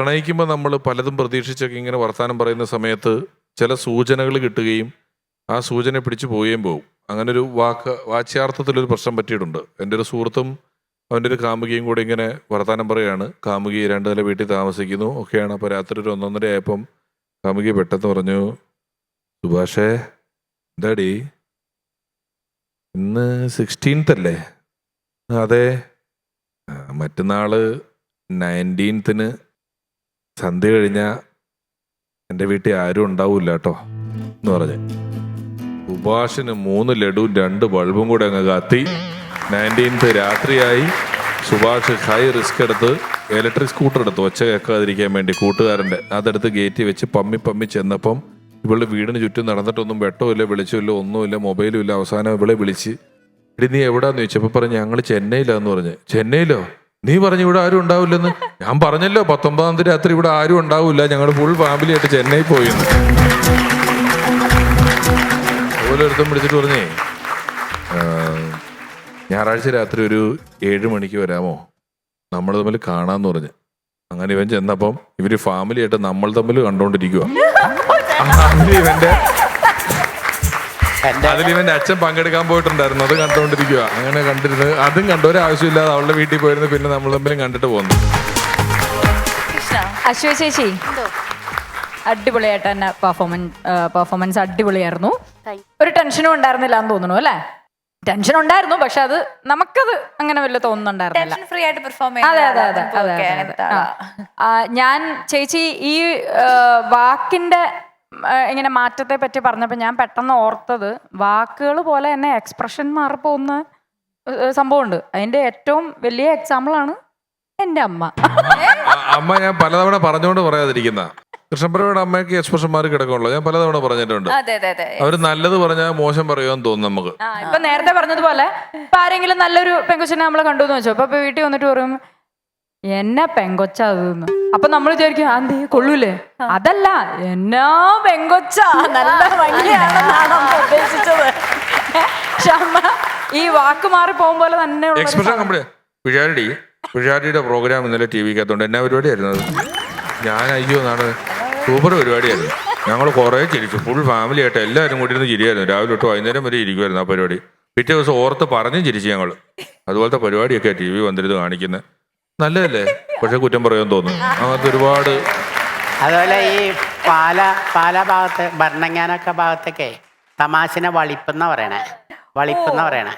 പ്രണയിക്കുമ്പോൾ നമ്മൾ പലതും പ്രതീക്ഷിച്ചൊക്കെ ഇങ്ങനെ വർത്തമാനം പറയുന്ന സമയത്ത് ചില സൂചനകൾ കിട്ടുകയും ആ സൂചന പിടിച്ചു പോവുകയും പോകും അങ്ങനെ ഒരു വാക്ക് വാച്യാർത്ഥത്തിലൊരു പ്രശ്നം പറ്റിയിട്ടുണ്ട്. എന്റെ ഒരു സുഹൃത്തും അവന്റെ ഒരു കാമുകിയും കൂടി ഇങ്ങനെ വർത്തമാനം പറയുകയാണ്. കാമുകി രണ്ട് നില വീട്ടിൽ താമസിക്കുന്നു. ഒക്കെയാണ് അപ്പോൾ രാത്രി ഒരു ഒന്നൊന്നര ആയപ്പം കാമുകി പെട്ടെന്ന് പറഞ്ഞു സുഭാഷേ എന്താടി? ഇന്ന് സിക്സ്റ്റീൻത്ത് അല്ലേ? അതെ. മറ്റന്നാൾ നയന്റീൻത്തിന് സന്ധ്യ കഴിഞ്ഞാൽ എന്റെ വീട്ടിൽ ആരും ഉണ്ടാവില്ല കേട്ടോ എന്ന് പറഞ്ഞ്. സുഭാഷിന് മൂന്ന് ലഡുവും രണ്ട് ബൾബും കൂടെ അങ്ങ് കത്തി. നയന്റീൻത്ത് രാത്രിയായി. സുഭാഷ് ഹൈ റിസ്ക് എടുത്ത് ഇലക്ട്രിക് സ്കൂട്ടർ എടുത്ത് ഒച്ച കേൾക്കാതിരിക്കാൻ വേണ്ടി കൂട്ടുകാരന്റെ അതെടുത്ത് ഗേറ്റിൽ വെച്ച് പമ്മി പമ്മി ചെന്നപ്പം ഇവളുടെ വീടിന് ചുറ്റും നടന്നിട്ടൊന്നും വെട്ടമില്ല വെളിച്ചമില്ല ഒന്നുമില്ല മൊബൈലും ഇല്ല അവസാനം ഇവളെ വിളിച്ച് ഇടി നീ എവിടാന്ന് ചോദിച്ചപ്പോൾ പറഞ്ഞു ഞങ്ങൾ ചെന്നൈയിലാന്ന് പറഞ്ഞ്. ചെന്നൈയിലോ? നീ പറഞ്ഞു ഇവിടെ ആരും ഉണ്ടാവില്ലെന്ന്. ഞാൻ പറഞ്ഞല്ലോ പത്തൊമ്പതാം തീയതി രാത്രി ഇവിടെ ആരും ഉണ്ടാവില്ല. ഞങ്ങൾ ഫുൾ ഫാമിലി ആയിട്ട് ചെന്നൈ പോയിന്ന്. അതുപോലെ ഒരുത്തം വിളിച്ചിട്ട് പറഞ്ഞേ "ആ, ഞായറാഴ്ച രാത്രി ഒരു ഏഴ് മണിക്ക് വരാമോ? നമ്മൾ തമ്മിൽ കാണാന്ന് പറഞ്ഞ്. അങ്ങനെ ഇവൻ ചെന്നപ്പം ഇവർ ഫാമിലി ആയിട്ട് നമ്മൾ തമ്മിൽ കണ്ടോണ്ടിരിക്കുക ഇവന്റെ അതിൽ ഇവന്റെ അച്ഛൻ പങ്കെടുക്കാൻ പോയിട്ടുണ്ടായിരുന്നു. അത് കണ്ടോണ്ടിരിക്കുക അങ്ങനെ കണ്ടിരുന്നു അതും കണ്ട ആവശ്യമില്ലാതെ അവളുടെ വീട്ടിൽ പോയിരുന്നു. പിന്നെ നമ്മൾ തമ്മിലും കണ്ടിട്ട് പോന്നു. അശ്വ ചേച്ചി അടിപൊളിയായിട്ട് തന്നെ പെർഫോമൻസ് പെർഫോമൻസ് അടിപൊളിയായിരുന്നു. ഒരു ടെൻഷനും ഉണ്ടായിരുന്നില്ല എന്ന് തോന്നുന്നു അല്ലേ? ടെൻഷൻ ഉണ്ടായിരുന്നു പക്ഷെ അത് നമുക്കത് അങ്ങനെ വല്ല തോന്നുന്നുണ്ടായിരുന്നില്ല. ടെൻഷൻ ഫ്രീ ആയിട്ട് പെർഫോം അതെ അതെ അതെ അതെ ഞാൻ ചേച്ചി ഈ വാക്കിന്റെ ഇങ്ങനെ മാറ്റത്തെ പറ്റി പറഞ്ഞപ്പോൾ ഞാൻ പെട്ടെന്ന് ഓർത്തത് വാക്കുകൾ പോലെ തന്നെ എക്സ്പ്രഷൻ മാറിപ്പോകുന്ന സംഭവമുണ്ട്. അതിന്റെ ഏറ്റവും വലിയ എക്സാമ്പിൾ ആണ് എന്റെ അമ്മ. അമ്മ ഞാൻ പലതവണ പറഞ്ഞുകൊണ്ട് പറയാതിരിക്കുന്ന. കൃഷ്ണപ്രഭയുടെ അമ്മയ്ക്ക് എക്സ്പ്രഷൻ മാറി കിടക്കുള്ളൂ. ഞാൻ പലതവണ പറഞ്ഞിട്ടുണ്ട്. അവർ നല്ലത് പറഞ്ഞാൽ മോശം പറയുമെന്ന് തോന്നുന്നു നമുക്ക്. ഇപ്പൊ നേരത്തെ പറഞ്ഞതുപോലെ ഇപ്പൊ ആരെങ്കിലും നല്ലൊരു പെങ്കൊച്ചിനെ നമ്മൾ കണ്ടു എന്ന് വെച്ചോ? അപ്പൊ ഇപ്പൊ വീട്ടിൽ വന്നിട്ട് പറയും എന്നാ പെങ്കൊച്ചു അതെന്ന് അപ്പൊ നമ്മൾ വിചാരിക്കും "ആ, എന്തേ കൊള്ളൂലേ അതല്ല എന്നാ പെങ്കൊച്ച നല്ല ഭംഗിയാണെന്നാണ് ഉദ്ദേശിച്ചത്. ഈ വാക്ക് മാറി പോകുമ്പോലെ പോലെ തന്നെ പിഷാരടി പിഷാരടിയുടെ പ്രോഗ്രാം ഇന്നലെ ടി വിക്കകത്തോണ്ട് എന്നാ പരിപാടിയായിരുന്നു അത്? ഞാൻ അയ്യോ എന്നാണ് സൂപ്പർ പരിപാടിയായിരുന്നു. ഞങ്ങൾ കുറേ ചിരിച്ചു. ഫുൾ ഫാമിലി ആയിട്ട് എല്ലാവരും കൂടി ഇരുന്ന് ചിരിയായിരുന്നു. രാവിലെ തൊട്ട് വൈകുന്നേരം വരെ ഇരിക്കുമായിരുന്നു ആ പരിപാടി. പിറ്റേ ദിവസം ഓർത്ത് പറഞ്ഞും ചിരിച്ചു ഞങ്ങൾ അതുപോലത്തെ പരിപാടിയൊക്കെ ടി വി വന്നിരുന്ന് കാണിക്കുന്നത് നല്ലതല്ലേ? പക്ഷെ കുറ്റം പറയാൻ തോന്നുന്നു. അങ്ങനത്തെ ഒരുപാട് അതുപോലെ ഈ പാല പാല ഭാഗത്ത് ഭരണങ്ങാനൊക്കെ ഭാഗത്തൊക്കെ തമാശനെ വളിപ്പെന്ന പറയണേ. വളിപ്പെന്ന പറയണേ.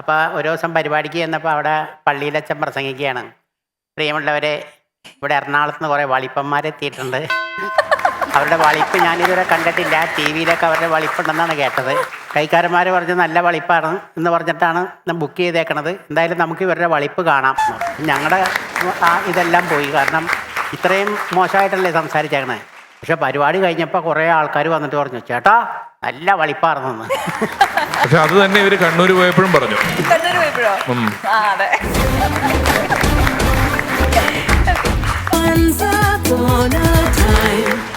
അപ്പൊ ഒരു ദിവസം പരിപാടിക്ക് ചെന്നപ്പോൾ അവിടെ പള്ളിയിലച്ഛൻ പ്രസംഗിക്കുകയാണ്. പ്രിയമുള്ളവരെ ഇവിടെ എറണാകുളത്ത് നിന്ന് കുറേ വളിപ്പന്മാരെത്തിയിട്ടുണ്ട് അവരുടെ വളിപ്പ് ഞാനിതുവരെ കണ്ടിട്ടില്ല. ടി വിയിലൊക്കെ അവരുടെ വളിപ്പുണ്ടെന്നാണ് കേട്ടത്. കൈക്കാരന്മാർ പറഞ്ഞ് നല്ല വളിപ്പാണ് എന്ന് പറഞ്ഞിട്ടാണ് ബുക്ക് ചെയ്തേക്കണത്. എന്തായാലും നമുക്ക് ഇവരുടെ വളിപ്പ് കാണാം. ഞങ്ങളുടെ ഇതെല്ലാം പോയി. കാരണം ഇത്രയും മോശമായിട്ടല്ലേ സംസാരിച്ചേക്കണേ. പക്ഷെ പരിപാടി കഴിഞ്ഞപ്പോൾ കുറേ ആൾക്കാർ വന്നിട്ട് പറഞ്ഞു ചേട്ടാ നല്ല വളിപ്പാർന്നെന്ന്. പക്ഷെ അത് തന്നെ ഇവർ കണ്ണൂർ പോയപ്പോഴും പറഞ്ഞു. കണ്ണൂർ പോയപ്പോഴോ? ഉം. ആ അതെ. Once upon a time.